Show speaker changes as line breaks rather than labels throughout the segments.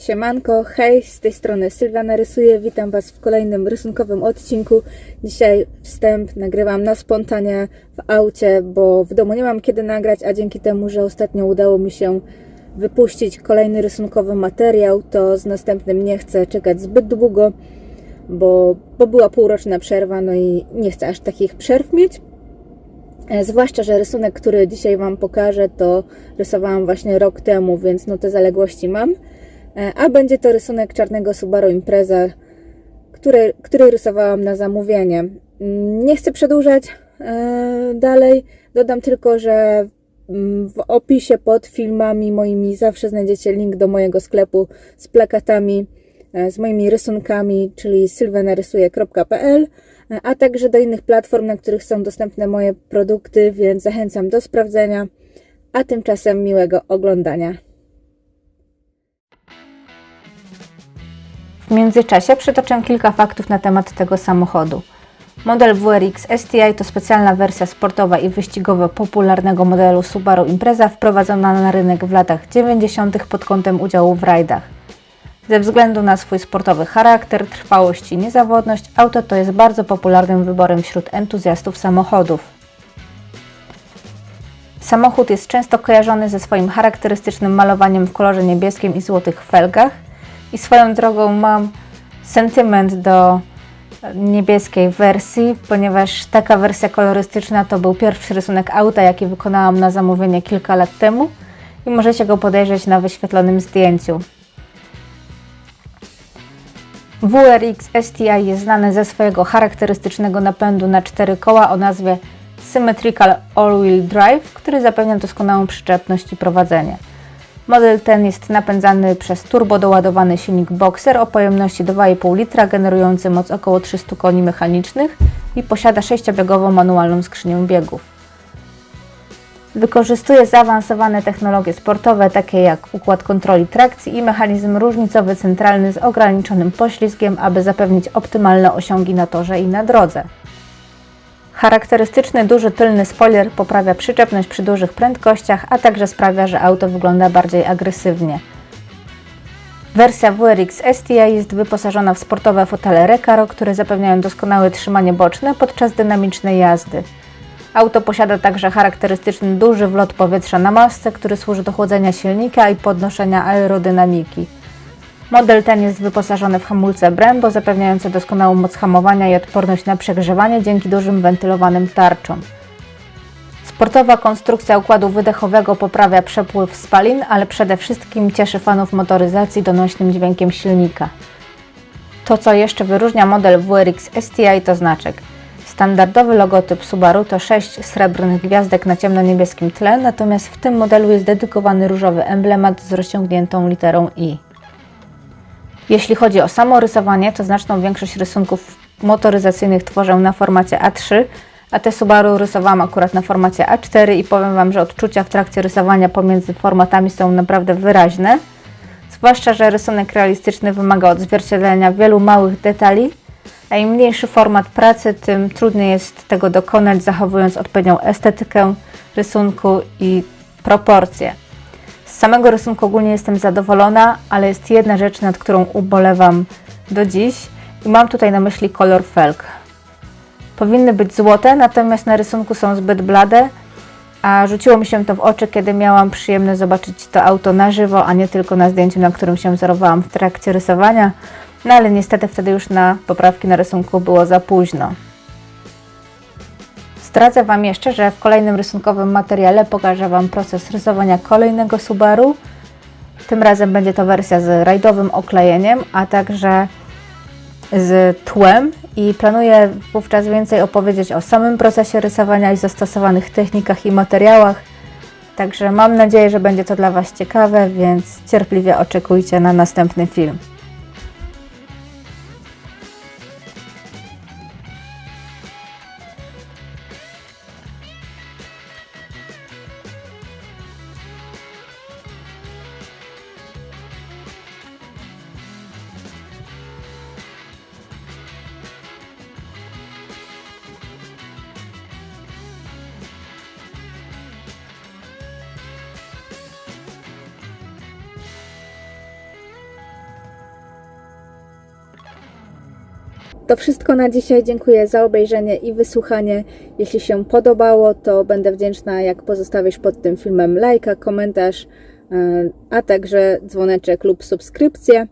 Siemanko, hej, z tej strony Sylwiana rysuje, witam Was w kolejnym rysunkowym odcinku. Dzisiaj wstęp nagrywam na spontanie w aucie, bo w domu nie mam kiedy nagrać, a dzięki temu, że ostatnio udało mi się wypuścić kolejny rysunkowy materiał, to z następnym nie chcę czekać zbyt długo, bo, bo była półroczna przerwa, no i nie chcę aż takich przerw mieć. E, Zwłaszcza, że rysunek, który dzisiaj Wam pokażę, to rysowałam właśnie rok temu, więc no te zaległości mam. E, A będzie to rysunek czarnego Subaru Impreza, który, który rysowałam na zamówienie. Mm, Nie chcę przedłużać e, dalej. Dodam tylko, że mm, w opisie pod filmami moimi zawsze znajdziecie link do mojego sklepu z plakatami, e, z moimi rysunkami, czyli sylwenarysuje.pl, a także do innych platform, na których są dostępne moje produkty, więc zachęcam do sprawdzenia. A tymczasem miłego oglądania.
W międzyczasie przytoczę kilka faktów na temat tego samochodu. Model WRX STI to specjalna wersja sportowa i wyścigowa popularnego modelu Subaru Impreza wprowadzona na rynek w latach 90. pod kątem udziału w rajdach. Ze względu na swój sportowy charakter, trwałość i niezawodność, auto to jest bardzo popularnym wyborem wśród entuzjastów samochodów. Samochód jest często kojarzony ze swoim charakterystycznym malowaniem w kolorze niebieskim i złotych felgach. I swoją drogą mam sentyment do niebieskiej wersji, ponieważ taka wersja kolorystyczna to był pierwszy rysunek auta, jaki wykonałam na zamówienie kilka lat temu i możecie go podejrzeć na wyświetlonym zdjęciu. WRX STI jest znany ze swojego charakterystycznego napędu na cztery koła o nazwie Symmetrical All-Wheel Drive, który zapewnia doskonałą przyczepność i prowadzenie. Model ten jest napędzany przez turbodoładowany silnik Boxer o pojemności 2,5 litra, generujący moc około 300 koni mechanicznych i posiada sześciobiegową manualną skrzynię biegów. Wykorzystuje zaawansowane technologie sportowe, takie jak układ kontroli trakcji i mechanizm różnicowy centralny z ograniczonym poślizgiem, aby zapewnić optymalne osiągi na torze i na drodze. Charakterystyczny duży tylny spoiler poprawia przyczepność przy dużych prędkościach, a także sprawia, że auto wygląda bardziej agresywnie. Wersja WRX STI jest wyposażona w sportowe fotele Recaro, które zapewniają doskonałe trzymanie boczne podczas dynamicznej jazdy. Auto posiada także charakterystyczny duży wlot powietrza na masce, który służy do chłodzenia silnika i podnoszenia aerodynamiki. Model ten jest wyposażony w hamulce Brembo zapewniające doskonałą moc hamowania i odporność na przegrzewanie dzięki dużym wentylowanym tarczom. Sportowa konstrukcja układu wydechowego poprawia przepływ spalin, ale przede wszystkim cieszy fanów motoryzacji donośnym dźwiękiem silnika. To, co jeszcze wyróżnia model WRX STI to znaczek. Standardowy logotyp Subaru to 6 srebrnych gwiazdek na ciemnoniebieskim tle, natomiast w tym modelu jest dedykowany różowy emblemat z rozciągniętą literą I. Jeśli chodzi o samo rysowanie, to znaczną większość rysunków motoryzacyjnych tworzę na formacie A3, a te Subaru rysowałam akurat na formacie A4 i powiem Wam, że odczucia w trakcie rysowania pomiędzy formatami są naprawdę wyraźne. Zwłaszcza, że rysunek realistyczny wymaga odzwierciedlenia wielu małych detali, a im mniejszy format pracy, tym trudniej jest tego dokonać, zachowując odpowiednią estetykę rysunku i proporcje. Z samego rysunku ogólnie jestem zadowolona, ale jest jedna rzecz, nad którą ubolewam do dziś i mam tutaj na myśli kolor felg. Powinny być złote, natomiast na rysunku są zbyt blade, a rzuciło mi się to w oczy, kiedy miałam przyjemność zobaczyć to auto na żywo, a nie tylko na zdjęciu, na którym się wzorowałam w trakcie rysowania. No ale niestety wtedy już na poprawki na rysunku było za późno. Zdradzę Wam jeszcze, że w kolejnym rysunkowym materiale pokażę Wam proces rysowania kolejnego Subaru. Tym razem będzie to wersja z rajdowym oklejeniem, a także z tłem i planuję wówczas więcej opowiedzieć o samym procesie rysowania i zastosowanych technikach i materiałach. Także mam nadzieję, że będzie to dla Was ciekawe, więc cierpliwie oczekujcie na następny film.
To wszystko na dzisiaj. Dziękuję za obejrzenie i wysłuchanie. Jeśli się podobało, to będę wdzięczna, jak pozostawisz pod tym filmem lajka, komentarz, e, a także dzwoneczek lub subskrypcję.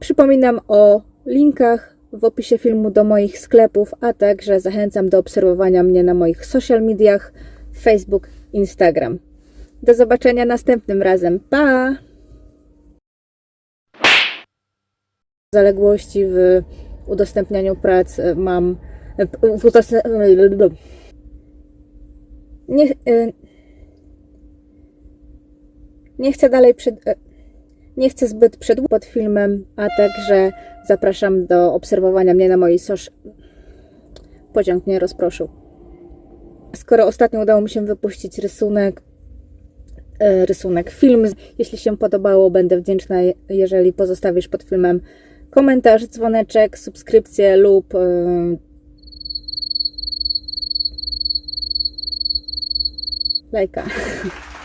Przypominam o linkach w opisie filmu do moich sklepów, a także zachęcam do obserwowania mnie na moich social mediach Facebook, Instagram. Do zobaczenia następnym razem. Pa! Zaległości w udostępnianiu prac e, mam. e, udostęp... Nie, e, nie chcę dalej przed. e, Nie chcę zbyt przedługo pod filmem, a także zapraszam do obserwowania mnie na mojej sosz. Pociąg mnie rozproszył. Skoro ostatnio udało mi się wypuścić rysunek, e, rysunek, film. Jeśli się podobało, będę wdzięczna, je- jeżeli pozostawisz pod filmem komentarz, dzwoneczek, subskrypcję lub e, lajka.